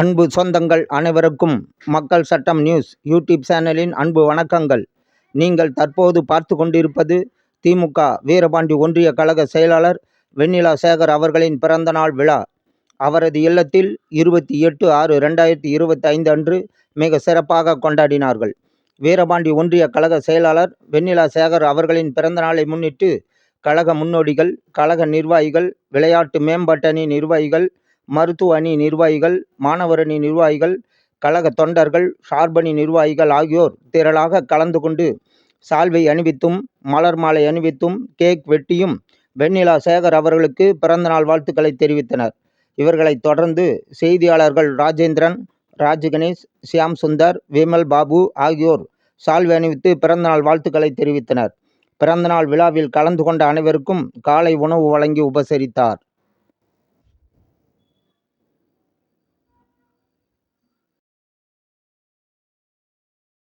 அன்பு சொந்தங்கள் அனைவருக்கும் மக்கள் சட்டம் நியூஸ் யூடியூப் சேனலின் அன்பு வணக்கங்கள். நீங்கள் தற்போது பார்த்து கொண்டிருப்பது திமுக வீரபாண்டி ஒன்றிய கழக செயலாளர் வெண்ணிலா சேகர் அவர்களின் பிறந்தநாள் விழா. அவரது இல்லத்தில் இருபத்தி எட்டு ஆறு ரெண்டாயிரத்தி இருபத்தி ஐந்து அன்று மிக சிறப்பாக கொண்டாடினார்கள். வீரபாண்டி ஒன்றிய கழக செயலாளர் வெண்ணிலா சேகர் அவர்களின் பிறந்தநாளை முன்னிட்டு கழக முன்னோடிகள் கழக நிர்வாகிகள் விளையாட்டு மேம்பட்டணி நிர்வாகிகள் மருத்துவ அணி நிர்வாகிகள் மாணவர் அணி நிர்வாகிகள் கழக தொண்டர்கள் சார்பணி நிர்வாகிகள் ஆகியோர் திரளாக கலந்து கொண்டு சால்வை அணிவித்தும் மலர் மாலை அணிவித்தும் கேக் வெட்டியும் வெண்ணிலா சேகர் அவர்களுக்கு பிறந்தநாள் வாழ்த்துக்களை தெரிவித்தனர். இவர்களைத் தொடர்ந்து செய்தியாளர்கள் ராஜேந்திரன் ராஜ்கணேஷ் சியாம் சுந்தர் விமல் பாபு ஆகியோர் சால்வை அணிவித்து பிறந்தநாள் வாழ்த்துக்களை தெரிவித்தனர். பிறந்தநாள் விழாவில் கலந்து கொண்ட அனைவருக்கும் காலை உணவு வழங்கி உபசரித்தார்.